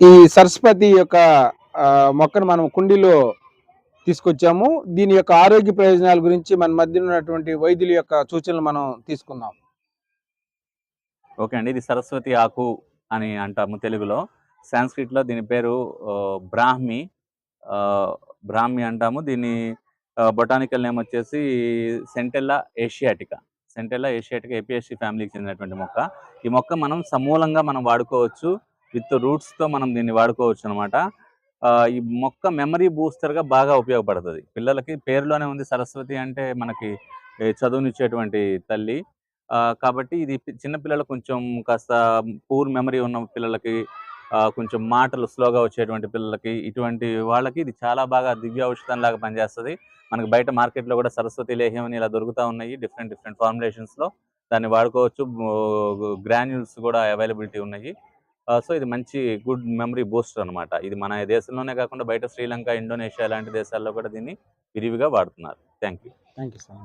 ఈ సరస్వతి యొక్క ఆ, మొక్కను మనం కుండీలో తీసుకొచ్చాము. దీని యొక్క ఆరోగ్య ప్రయోజనాల గురించి మన మధ్య ఉన్నటువంటి వైద్యుల యొక్క సూచనలు మనం తీసుకుందాం. ఓకే అండి ఇది సరస్వతి ఆకు అని అంటాము తెలుగులో. సాంస్క్రిట్లో దీని పేరు బ్రాహ్మి. ఆ, బ్రాహ్మి అంటాము. దీని బొటానికల్ నేమ్ వచ్చేసి Centella asiatica. Centella asiatica Apiaceae ఫ్యామిలీకి చెందినటువంటి మొక్క. ఈ మొక్క మనం సమూలంగా మనం వాడుకోవచ్చు. విత్ రూట్స్తో మనం దీన్ని వాడుకోవచ్చు అనమాట ఈ మొక్క మెమరీ బూస్టర్గా బాగా ఉపయోగపడుతుంది. పిల్లలకి పేరులోనే ఉంది సరస్వతి అంటే మనకి చదువునిచ్చేటువంటి తల్లి. ఆ, కాబట్టి ఇది చిన్నపిల్లలు చిన్న పిల్లలు కొంచెం కాస్త పూర్ మెమరీ ఉన్న పిల్లలకి కొంచెం మాటలు స్లోగా వచ్చేటువంటి పిల్లలకి ఇటువంటి వాళ్ళకి ఇది చాలా బాగా దివ్య ఔషధం లాగా పనిచేస్తుంది. మనకి బయట మార్కెట్లో కూడా సరస్వతి లేహ్యం అని ఇలా దొరుకుతూ ఉన్నాయి. డిఫరెంట్ డిఫరెంట్ ఫార్ములేషన్స్లో దాన్ని వాడుకోవచ్చు. గ్రాన్యూల్స్ కూడా అవైలబిలిటీ ఉన్నాయి. సో ఇది మంచి గుడ్ మెమరీ బూస్టర్ అన్నమాట. ఇది మన దేశంలోనే కాకుండా బయట శ్రీలంక ఇండోనేషియా లాంటి దేశాల్లో కూడా దీన్ని విరివిగా వాడుతున్నారు. Thank you thank you sir.